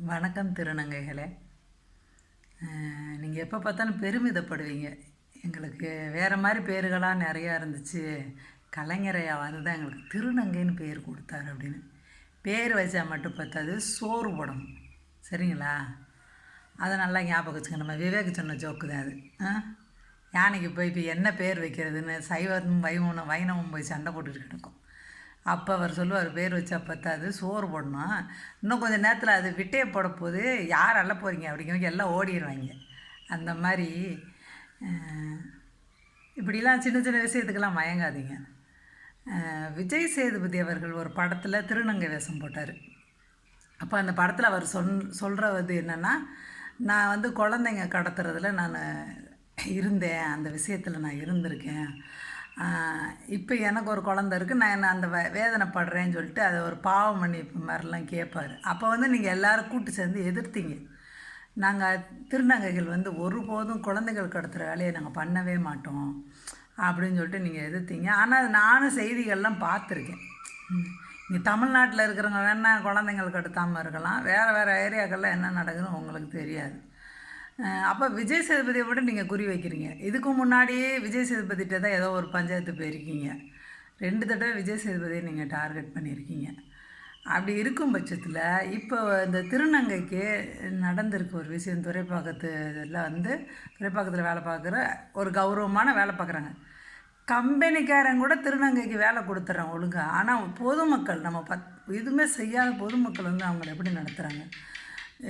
வணக்கம் திருநங்கைகளே. நீங்கள் எப்போ பார்த்தாலும் பெருமிதப்படுவீங்க. எங்களுக்கு வேறு மாதிரி பேர்களாக நிறையா இருந்துச்சு. கலைஞரையா வந்து எங்களுக்கு திருநங்கைன்னு பேர் கொடுத்தாரு அப்படின்னு. பேர் வச்சா மட்டும் பார்த்தாது சோறு போடணும் சரிங்களா? அதை நல்லா ஞாபகம் வச்சுக்கணும். நம்ம விவேக் சொன்ன ஜோக்கு தான் அது. ஆ? யானைக்கு போய் இப்போ என்ன பேர் வைக்கிறதுன்னு சைவம் வைமனும் வைணவம் போய் சண்டை போட்டுட்டு கிடக்கும். அப்போ அவர் சொல்லுவார் பேர் வச்சா பத்தாது சோறு போடணும். இன்னும் கொஞ்சம் நேரத்தில் அது விட்டே போட போது யார் அள்ள போகிறீங்க அப்படிங்கிறவங்க எல்லாம் ஓடிடுவாங்க அந்த மாதிரி இப்படிலாம் சின்ன சின்ன விஷயத்துக்கெல்லாம் மயங்காதீங்க. விஜய் சேதுபதி அவர்கள் ஒரு படத்தில் திருநங்கை வேஷம் போட்டார். அப்போ அந்த படத்தில் அவர் சொன் சொல்கிறது என்னென்னா நான் வந்து குழந்தைங்க கடத்துறதுல நான் இருந்தேன் அந்த விஷயத்தில் நான் இருந்திருக்கேன். இப்போ எனக்கு ஒரு குழந்த இருக்குது நான் என்ன அந்த வே வேதனைப்படுறேன்னு சொல்லிட்டு அதை ஒரு பாவ மன்னிப்பு மாதிரிலாம் கேட்பார் அப்போ வந்து நீங்கள் எல்லோரும் கூட்டு சேர்ந்து எதிர்த்தீங்க. நாங்கள் திருநங்கைகள் வந்து ஒருபோதும் குழந்தைகள் கடத்துகிற வேலையை நாங்கள் பண்ணவே மாட்டோம் அப்படின்னு சொல்லிட்டு நீங்கள் எதிர்த்தீங்க. ஆனால் நானும் செய்திகள்லாம் பார்த்துருக்கேன். இங்கே தமிழ்நாட்டில் இருக்கிறவங்க வேணால் குழந்தைங்களுக்கு எடுத்தாமல் இருக்கலாம். வேறு வேறு ஏரியாக்களில் என்ன நடக்குதுன்னு உங்களுக்கு தெரியாது. அப்போ விஜய் சேதுபதியை விட நீங்கள் குறி வைக்கிறீங்க. இதுக்கு முன்னாடியே விஜய் சேதுபதிகிட்ட தான் ஏதோ ஒரு பஞ்சாயத்து போயிருக்கீங்க. ரெண்டு தடவை விஜய் சேதுபதியை நீங்கள் டார்கெட் பண்ணியிருக்கீங்க. அப்படி இருக்கும் பட்சத்தில் இப்போ இந்த திருநங்கைக்கு நடந்திருக்கு ஒரு விஷயம் துறைப்பாக்கத்தில் வந்து துறைப்பாக்கத்தில் வேலை பார்க்குற ஒரு கௌரவமான வேலை பார்க்குறாங்க. கம்பெனிக்காரன் கூட திருநங்கைக்கு வேலை கொடுத்துட்றான் ஒழுங்கா. ஆனால் பொதுமக்கள் நம்ம பத் எதுவுமே செய்யாத பொதுமக்கள் வந்து அவங்கள எப்படி நடத்துகிறாங்க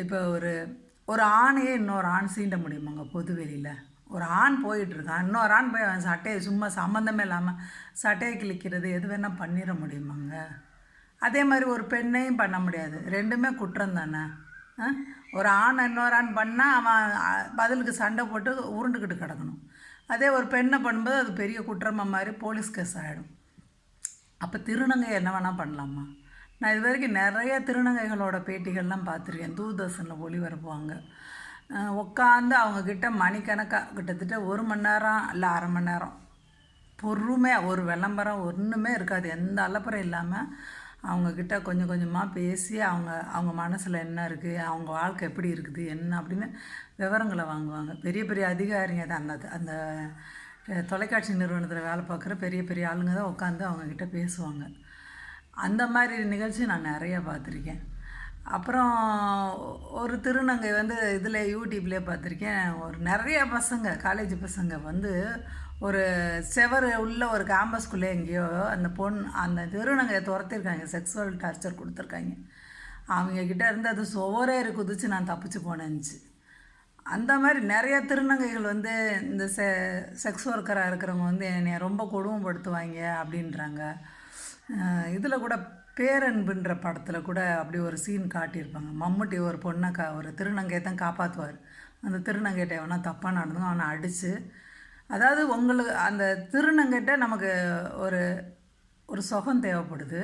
இப்போ ஒரு ஒரு ஆணையே இன்னொரு ஆண் சீண்ட முடியுமாங்க பொதுவெளியில்? ஒரு ஆண் போயிட்டுருக்கான் இன்னொரு ஆண் போய் அவன் சட்டையை சும்மா சம்மந்தமே இல்லாமல் சட்டையை கிழிக்கிறது எது வேணால் பண்ணிட முடியுமாங்க? அதே மாதிரி ஒரு பெண்ணையும் பண்ண முடியாது ரெண்டுமே குற்றம் தானே? ஆ? ஒரு ஆண் இன்னொரு ஆண் பண்ணால் அவன் பதிலுக்கு சண்டை போட்டு உருண்டுக்கிட்டு கிடக்கணும். அதே ஒரு பெண்ணை பண்ணும்போது அது பெரிய குற்றமாக மாதிரி போலீஸ் கேஸ் ஆகிடும் அப்போ திருநங்கை என்ன வேணால் பண்ணலாமா? நான் இது வரைக்கும் நிறைய திருநங்கைகளோட பேட்டிகள்லாம் பார்த்துருக்கேன். தூர்தர்ஷனில் ஒளிபரப்புவாங்க. உட்காந்து அவங்கக்கிட்ட மணிக்கணக்காக கிட்டத்தட்ட ஒரு மணி நேரம் இல்லை அரை மணி நேரம். பொறுமையாக ஒரு விளம்பரம் ஒன்றுமே இருக்காது. எந்த அலப்பறம் இல்லாமல் அவங்கக்கிட்ட கொஞ்சம் கொஞ்சமாக பேசி அவங்க அவங்க மனசில் என்ன இருக்குது அவங்க வாழ்க்கை எப்படி இருக்குது என்ன அப்படின்னு விவரங்களை வாங்குவாங்க. பெரிய பெரிய அதிகாரிங்க தான். அந்த அந்த தொலைக்காட்சி நிறுவனத்தில் வேலை பார்க்குற பெரிய பெரிய ஆளுங்க தான் உட்காந்து அவங்கக்கிட்ட பேசுவாங்க. அந்த மாதிரி நிகழ்ச்சி நான் நிறைய பார்த்துருக்கேன். அப்புறம் ஒரு திருநங்கை வந்து இதில் யூடியூப்லேயே பார்த்துருக்கேன். ஒரு நிறைய பசங்க காலேஜ் பசங்க வந்து ஒரு செவர் உள்ள ஒரு கேம்பஸ்குள்ளே எங்கேயோ அந்த பொண் அந்த திருநங்கையை துரத்திருக்காங்க. செக்ஸுவல் டார்ச்சர் கொடுத்துருக்காங்க. அவங்கக்கிட்ட இருந்து அது சுவரேறி குதிச்சு நான் தப்பிச்சு போனேன்ச்சு. அந்த மாதிரி நிறைய திருநங்கைகள் வந்து இந்த செ செக்ஸ் ஒர்க்கராக இருக்கிறவங்க வந்து என்னை ரொம்ப கொடுமைப்படுத்துவாங்க அப்படின்றாங்க. இதில் கூட பேரன்புன்ற படத்தில் கூட அப்படி ஒரு சீன் காட்டியிருப்பாங்க. மம்முட்டி ஒரு பொண்ணை கா ஒரு திருநங்கையை தான் காப்பாற்றுவார் அந்த திருநங்கைகிட்ட எவனா தப்பாக நடந்தும் அவனை அடித்து அதாவது உங்களுக்கு அந்த திருநங்கைகிட்ட நமக்கு ஒரு ஒரு சுகம் தேவைப்படுது.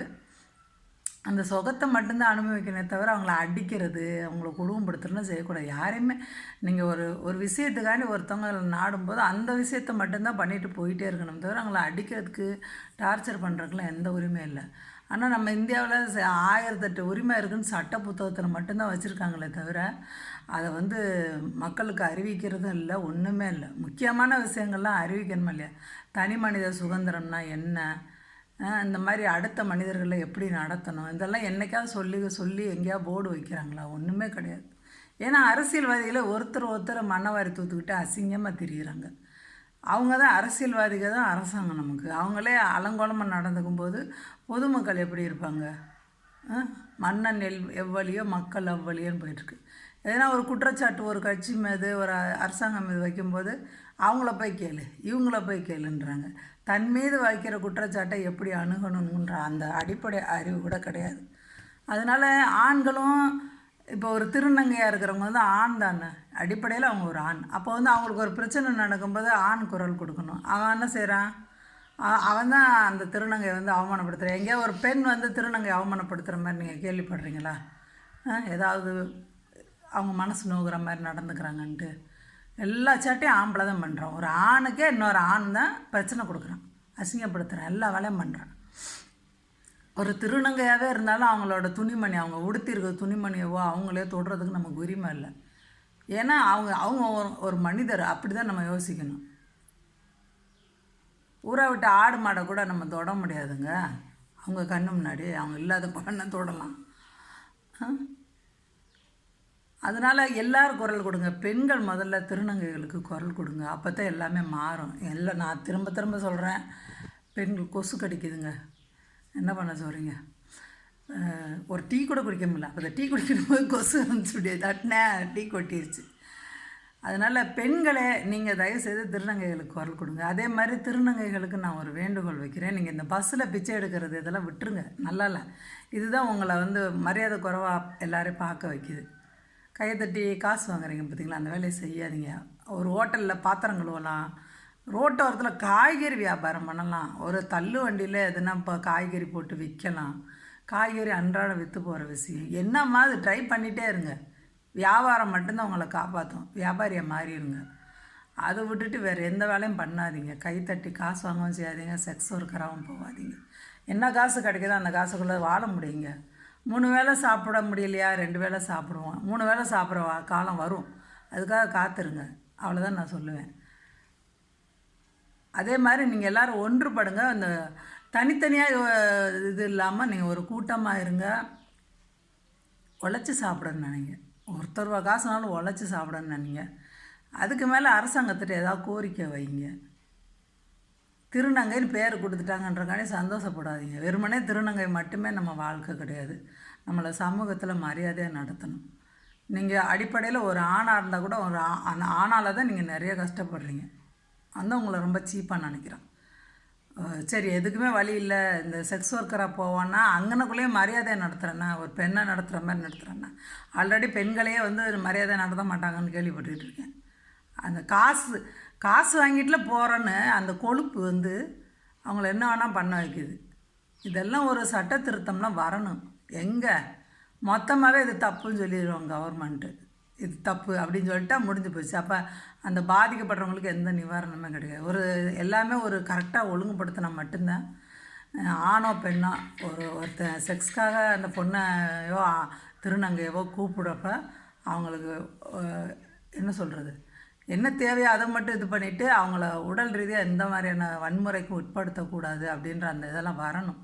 அந்த சுகத்தை மட்டும்தான் அனுபவிக்கணுமே தவிர அவங்கள அடிக்கிறது அவங்கள குடும்பப்படுத்துறதுலாம் செய்யக்கூடாது. யாரையுமே நீங்கள் ஒரு ஒரு விஷயத்துக்காண்டி ஒருத்தவங்க நாடும்போது அந்த விஷயத்த மட்டும்தான் பண்ணிட்டு போயிட்டே இருக்கணும் தவிர அவங்கள அடிக்கிறதுக்கு டார்ச்சர் பண்ணுறதுக்குலாம் எந்த உரிமையும் இல்லை. ஆனால் நம்ம இந்தியாவில் ஆயிரத்தெட்டு உரிமை இருக்குன்னு சட்ட புத்தகத்தில் மட்டும்தான் வச்சுருக்காங்களே தவிர அதை வந்து மக்களுக்கு அறிவிக்கிறதும் இல்லை ஒன்றுமே இல்லை. முக்கியமான விஷயங்கள்லாம் அறிவிக்கணுமா இல்லையா? தனி மனித சுதந்திரம்னா என்ன? இந்த மாதிரி அடுத்த மனிதர்களை எப்படி நடத்தணும்? இதெல்லாம் என்னைக்காவது சொல்லி சொல்லி எங்கேயா போர்டு வைக்கிறாங்களா? ஒன்றுமே கிடையாது. ஏன்னா அரசியல்வாதிகளை ஒருத்தர் ஒருத்தர் மண்ணவாரி தூத்துக்கிட்டு அசிங்கமாக தெரிகிறாங்க அவங்க தான் அரசியல்வாதிகள் தான் அரசாங்கம் நமக்கு. அவங்களே அலங்கோலமாக நடந்துக்கும் போது பொதுமக்கள் எப்படி இருப்பாங்க? மன்னன் எல் எவ்வளியோ மக்கள் அவ்வளியோன்னு போயிட்டுருக்கு. எதனா ஒரு குற்றச்சாட்டு ஒரு கட்சி மீது ஒரு அரசாங்கம் மீது வைக்கும்போது அவங்கள போய் கேளு இவங்கள போய் கேளுன்றாங்க. தன் மீது வைக்கிற குற்றச்சாட்டை எப்படி அணுகணுன்ற அந்த அடிப்படை அறிவு கூட கிடையாது. அதனால் ஆண்களும் இப்போ ஒரு திருநங்கையாக இருக்கிறவங்க வந்து ஆண் தானே? அடிப்படையில் அவங்க ஒரு ஆண். அப்போ வந்து அவங்களுக்கு ஒரு பிரச்சனை நடக்கும்போது ஆண் குரல் கொடுக்கணும். அவன் என்ன செய்கிறான் அவன் தான் அந்த திருநங்கையை வந்து அவமானப்படுத்துகிறான் எங்கேயோ ஒரு பெண் வந்து திருநங்கை அவமானப்படுத்துகிற மாதிரி நீங்கள் கேள்விப்படுறீங்களா? ஏதாவது அவங்க மனசு நோக்கிற மாதிரி நடந்துக்கிறாங்கன்ட்டு. எல்லா சேட்டையும் ஆம்பளை தான் பண்ணுறான் ஒரு ஆணுக்கே இன்னொரு ஆண் தான் பிரச்சனை கொடுக்குறான். அசிங்கப்படுத்துகிறான் எல்லா வேலையும் பண்ணுறான் ஒரு திருநங்கையாகவே இருந்தாலும் அவங்களோட துணிமணி அவங்க உடுத்திருக்க துணிமணியவோ அவங்களே தொடுறதுக்கு நமக்கு உரிமை இல்லை. ஏன்னா அவங்க அவங்க ஒரு ஒரு மனிதர். அப்படி தான் நம்ம யோசிக்கணும். ஊரை விட்டு ஆடு மாடை கூட நம்ம தொட முடியாதுங்க. அவங்க கண்ணு முன்னாடி அவங்க இல்லாத பண்ண தொடலாம். ஆ? அதனால் எல்லோரும் குரல் கொடுங்க. பெண்கள் முதல்ல திருநங்கைகளுக்கு குரல் கொடுங்க. அப்போ தான் எல்லாமே மாறும். எல்லாம் நான் திரும்ப திரும்ப சொல்கிறேன் பெண்கள் கொசு கடிக்குதுங்க. என்ன பண்ண சொல்கிறீங்க ஒரு டீ கூட குடிக்க முடியல. அப்போ டீ குடிக்கணும் போது கொசு வந்துச்சு. இப்படி டீ கொட்டிருச்சு. அதனால் பெண்களே நீங்கள் தயவுசெய்து திருநங்கைகளுக்கு குரல் கொடுங்க. அதே மாதிரி திருநங்கைகளுக்கு நான் ஒரு வேண்டுகோள் வைக்கிறேன். நீங்கள் இந்த பஸ்ஸில் பிச்சை எடுக்கிறது இதெல்லாம் விட்டுருங்க. நல்லா இல்லை. இதுதான் உங்களை வந்து மரியாதை குறைவாக எல்லோரையும் பார்க்க வைக்குது. கையை தட்டி காசு வாங்குறீங்க பார்த்தீங்களா? அந்த வேலையை செய்யாதீங்க. ஒரு ஹோட்டலில் பாத்திரம் கழுவலாம். ரோட்டோரத்தில் காய்கறி வியாபாரம் பண்ணலாம். ஒரு தள்ளு வண்டியில் எதுனா இப்போ காய்கறி போட்டு விற்கலாம். காய்கறி அன்றாடம் விற்று போகிற விஷயம். என்னம்மா அது ட்ரை பண்ணிகிட்டே இருங்க. வியாபாரம் மட்டும்தான் உங்களை காப்பாற்றும் வியாபாரியை மாறிடுங்க. அதை விட்டுட்டு வேறு எந்த வேலையும் பண்ணாதீங்க. கை தட்டி காசு வாங்கவும் செய்யாதீங்க. செக்ஸ் ஒர்க்கராகவும் போகாதீங்க. என்ன காசு கிடைக்குதோ அந்த காசுக்குள்ளே வாழ முடியுங்க. மூணு வேளை சாப்பிட முடியலையா? ரெண்டு வேளை சாப்பிடுவோம் மூணு வேளை சாப்பிட்ற காலம் வரும். அதுக்காக காத்துருங்க. அவ்வளோதான் நான் சொல்லுவேன். அதே மாதிரி நீங்கள் எல்லோரும் ஒன்றுபடுங்க. அந்த தனித்தனியாக இது இல்லாமல் நீங்கள் ஒரு கூட்டமாக இருங்க. உழைச்சி சாப்பிடணும் நினைங்க. ஒருத்தர் ரூபா காசுனாலும் உழைச்சி சாப்பிடணும் நினைங்க. அதுக்கு மேலே அரசாங்கத்திட்ட ஏதாவது கோரிக்கை வைங்க. திருநங்கைன்னு பேர் கொடுத்துட்டாங்கன்றக்காண்டி சந்தோஷப்படாதீங்க. வெறுமனே திருநங்கை மட்டுமே நம்ம வாழ்க்கை கிடையாது. நம்மளை சமூகத்தில் மரியாதையாக நடத்தணும். நீங்கள் அடிப்படையில் ஒரு ஆணாக இருந்தால் கூட ஒரு ஆ- அந்த ஆணால் தான் நீங்கள் நிறைய கஷ்டப்படுறீங்க. அந்த உங்களை ரொம்ப சீப்பாக நினைக்கிறேன். சரி எதுக்குமே வழி இல்லை. இந்த செக்ஸ் ஒர்க்கராக போவோன்னா அங்கனக்குள்ளேயே மரியாதையை நடத்துகிறேன்னா ஒரு பெண்ணை நடத்துகிற மாதிரி நடத்துகிறேன்னா ஆல்ரெடி பெண்களையே வந்து மரியாதை நடத்த மாட்டாங்கன்னு கேள்விப்பட்டுட்டு இருக்கேன். அந்த காசு காசு வாங்கிட்டுல போகிறேன்னு அந்த கொழுப்பு வந்து அவங்கள என்ன வேணால் பண்ண வைக்குது. இதெல்லாம் ஒரு சட்ட திருத்தம்லாம் வரணும். எங்கே? மொத்தமாகவே இது தப்புன்னு சொல்லிடுவோம் கவர்மெண்ட்டு இது தப்பு அப்படின்னு சொல்லிட்டா முடிஞ்சு போச்சு. அப்போ அந்த பாதிக்கப்படுறவங்களுக்கு எந்த நிவாரணமே கிடையாது. ஒரு எல்லாமே ஒரு கரெக்டாக ஒழுங்குபடுத்தினா மட்டும்தான் ஆணோ பெண்ணோ ஒரு ஒருத்தன் செக்ஸ்க்காக அந்த பொண்ணையோ திருநங்கையவோ கூப்பிடுறப்ப அவங்களுக்கு என்ன சொல்கிறது என்ன தேவையோ அதை மட்டும் இது பண்ணிவிட்டு அவங்கள உடல் ரீதியாக எந்த மாதிரியான வன்முறைக்கு உட்படுத்தக்கூடாது அப்படின்ற அந்த இதெல்லாம் வரணும்.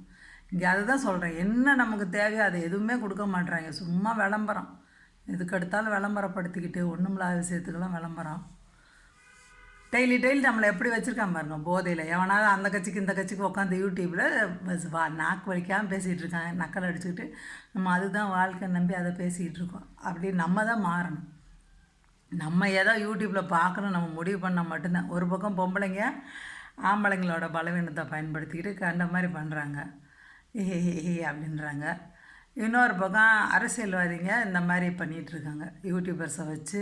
இங்கே அதுதான் சொல்கிறேன் என்ன நமக்கு தேவையோ அதை எதுவுமே கொடுக்க மாட்றாங்க. சும்மா விளம்பரம். எதுக்கடுத்தாலும் விளம்பரப்படுத்திக்கிட்டு ஒன்றுமில்லாத விஷயத்துக்கெல்லாம் விளம்பரம். டெய்லி டெய்லி நம்மளை எப்படி வச்சுருக்கான் பாருங்க. போதையில் எவனாவது அந்த கட்சிக்கு இந்த கட்சிக்கு உட்காந்து யூடியூப்பில் வா நாக்கு வலிக்காமல் பேசிகிட்டு இருக்காங்க நக்கல் அடிச்சுக்கிட்டு நம்ம அதுதான் வாழ்க்கை நம்பி அதை பேசிக்கிட்டு இருக்கோம். அப்படி நம்ம தான் மாறணும். நம்ம ஏதோ யூடியூப்பில் பார்க்கணும் நம்ம முடிவு பண்ணால் மட்டும்தான். ஒரு பக்கம் பொம்பளைங்க ஆம்பளைங்களோட பலவீனத்தை பயன்படுத்திக்கிட்டு கண்ட மாதிரி பண்ணுறாங்க ஏஹே ஹே ஹே அப்படின்றாங்க. இன்னொரு பக்கம் அரசியல்வாதிங்க இந்த மாதிரி பண்ணிகிட்ருக்காங்க. யூடியூபர்ஸை வச்சு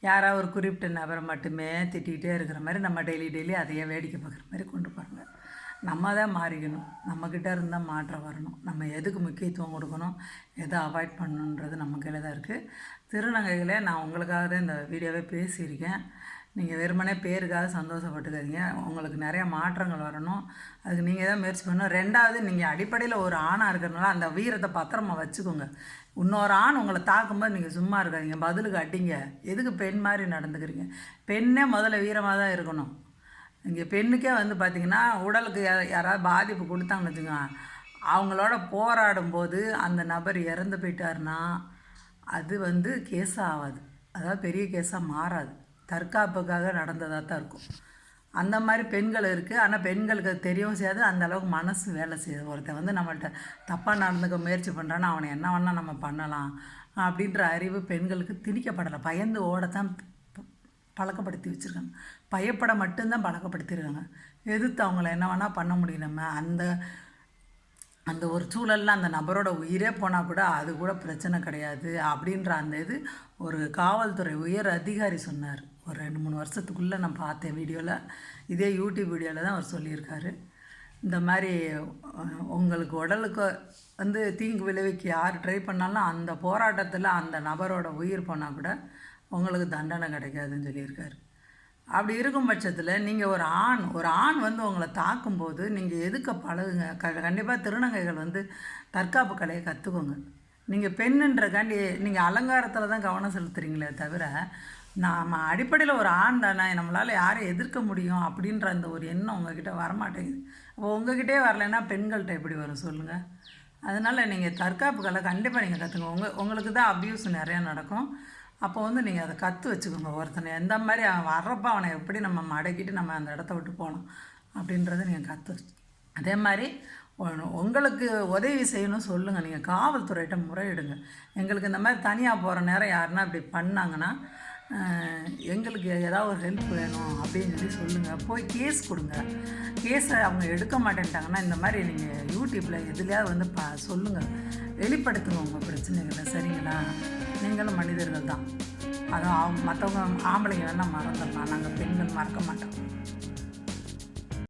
யாராவது ஒரு குறிப்பிட்ட நபரை மட்டுமே திட்டிகிட்டே இருக்கிற மாதிரி நம்ம டெய்லி டெய்லி அதையே வேடிக்கை பார்க்குற மாதிரி கொண்டு போகிறாங்க நம்ம தான் மாறிக்கணும். நம்மக்கிட்ட இருந்தால் மாற்றம் வரணும். நம்ம எதுக்கு முக்கியத்துவம் கொடுக்கணும்? எதை அவாய்ட் பண்ணணுன்றது நம்ம கையில் தான் இருக்குது திருநங்கைகளே நான் உங்களுக்காக தான் இந்த வீடியோவே பேசியிருக்கேன். நீங்கள் வெறுமனே பேருக்காக சந்தோஷப்பட்டுக்காதீங்க. உங்களுக்கு நிறைய மாற்றங்கள் வரணும். அதுக்கு நீங்கள் தான் முயற்சி பண்ணணும். ரெண்டாவது நீங்கள் அடிப்படையில் ஒரு ஆணாக இருக்கிறனால அந்த வீரத்தை பத்திரமா வச்சுக்கோங்க. இன்னொரு ஆண் உங்களை தாக்கும்போது நீங்கள் சும்மா இருக்காதீங்க. பதிலுக்கு அடிங்க. எதுக்கு பெண் மாதிரி நடந்துக்கிறீங்க? பெண்ணே முதல்ல வீரமாக தான் இருக்கணும். இங்கே பெண்ணுக்கே வந்து பார்த்திங்கன்னா உடலுக்கு யாராவது பாதிப்பு கொடுத்தாங்கன்னு வச்சுக்கோங்க. அவங்களோட போராடும் போது அந்த நபர் இறந்து போயிட்டாருன்னா அது வந்து கேஸ் ஆகாது அதாவது பெரிய கேஸாக மாறாது. தற்காப்புக்காக நடந்ததாக தான் இருக்கும். அந்த மாதிரி பெண்கள் இருக்குது ஆனால் பெண்களுக்கு அது தெரியவும் செய்யாது. அந்த அளவுக்கு மனசு வேலை செய்யுது. ஒருத்தன் வந்து நம்மள்கிட்ட தப்பாக நடந்துக்க முயற்சி பண்ணுறான்னா அவனை என்ன வேணால் நம்ம பண்ணலாம் அப்படின்ற அறிவு பெண்களுக்கு திணிக்கப்படலை. பயந்து ஓடத்தான் ப- பழக்கப்படுத்தி வச்சுருக்காங்க. பயப்பட மட்டும்தான் பழக்கப்படுத்தியிருக்காங்க எதிர்த்து அவங்கள என்ன வேணால் பண்ண முடியும் நம்ம அந்த அந்த ஒரு சூழலில் அந்த நபரோட உயிரே போனால் கூட அது கூட பிரச்சனை கிடையாது அப்படின்ற அந்த இது ஒரு காவல்துறை உயர் அதிகாரி சொன்னார். ஒரு ரெண்டு மூணு வருஷத்துக்குள்ளே நான் பார்த்தேன் வீடியோவில் இதே யூடியூப் வீடியோவில் தான் அவர் சொல்லியிருக்காரு. இந்த மாதிரி உங்களுக்கு உடலுக்கு வந்து தீங்கு விளைவிக்க யார் ட்ரை பண்ணாலும் அந்த போராட்டத்தில் அந்த நபரோட உயிர் போனால் கூட உங்களுக்கு தண்டனை கிடைக்காதுன்னு சொல்லியிருக்காரு. அப்படி இருக்கும் பட்சத்தில் நீங்கள் ஒரு ஆண் ஒரு ஆண் வந்து உங்களை தாக்கும்போது நீங்கள் எதுக்க பழகுங்க? க கண்டிப்பாக திருநங்கைகள் வந்து தற்காப்பு கலையை கற்றுக்கோங்க நீங்கள் பெண்ணுன்றக்காண்டி நீங்கள் அலங்காரத்தில் தான் கவனம் செலுத்துறீங்களே தவிர நாம் அடிப்படையில் ஒரு ஆண் தானே நம்மளால் யாரை எதிர்க்க முடியும் அப்படின்ற அந்த ஒரு எண்ணம் உங்ககிட்ட வரமாட்டேங்குது. அப்போ உங்ககிட்டே வரலைன்னா பெண்கள்கிட்ட எப்படி வரும் சொல்லுங்கள் அதனால் நீங்கள் தற்காப்பு கலை கண்டிப்பாக நீங்கள் கற்றுங்க உங்கள் உங்களுக்கு தான் அப்யூஸ் நிறையா நடக்கும். அப்போ வந்து நீங்கள் அதை கற்று வச்சுக்கோங்க ஒருத்தனை. எந்த மாதிரி அவன் வர்றப்போ அவனை எப்படி நம்ம மடக்கிட்டு நம்ம அந்த இடத்த விட்டு போகணும் அப்படின்றத நீங்கள் கற்று வச்சு. அதே மாதிரி உங்களுக்கு உதவி செய்யணும் சொல்லுங்கள் நீங்கள் காவல்துறையிட்ட முறையிடுங்க. எங்களுக்கு இந்த மாதிரி தனியாக போகிற நேரம் யாருன்னா இப்படி பண்ணாங்கன்னா எங்களுக்கு ஏதாவது ஒரு ஹெல்ப் வேணும் அப்படின்னு சொல்லி சொல்லுங்கள் போய் கேஸ் கொடுங்க. கேஸை அவங்க எடுக்க மாட்டேன்ட்டாங்கன்னா இந்த மாதிரி நீங்கள் யூடியூப்பில் எதுலையாவது வந்து பா சொல்லுங்கள் வெளிப்படுத்துங்க உங்கள் பிரச்சனைகளை சரிங்களா? நீங்களும் மனிதர்கள் தான். அதுவும் மற்றவங்க ஆம்பளைங்க வேணால் மறந்துடலாம். நாங்கள் பெண்கள் மறக்க மாட்டோம்.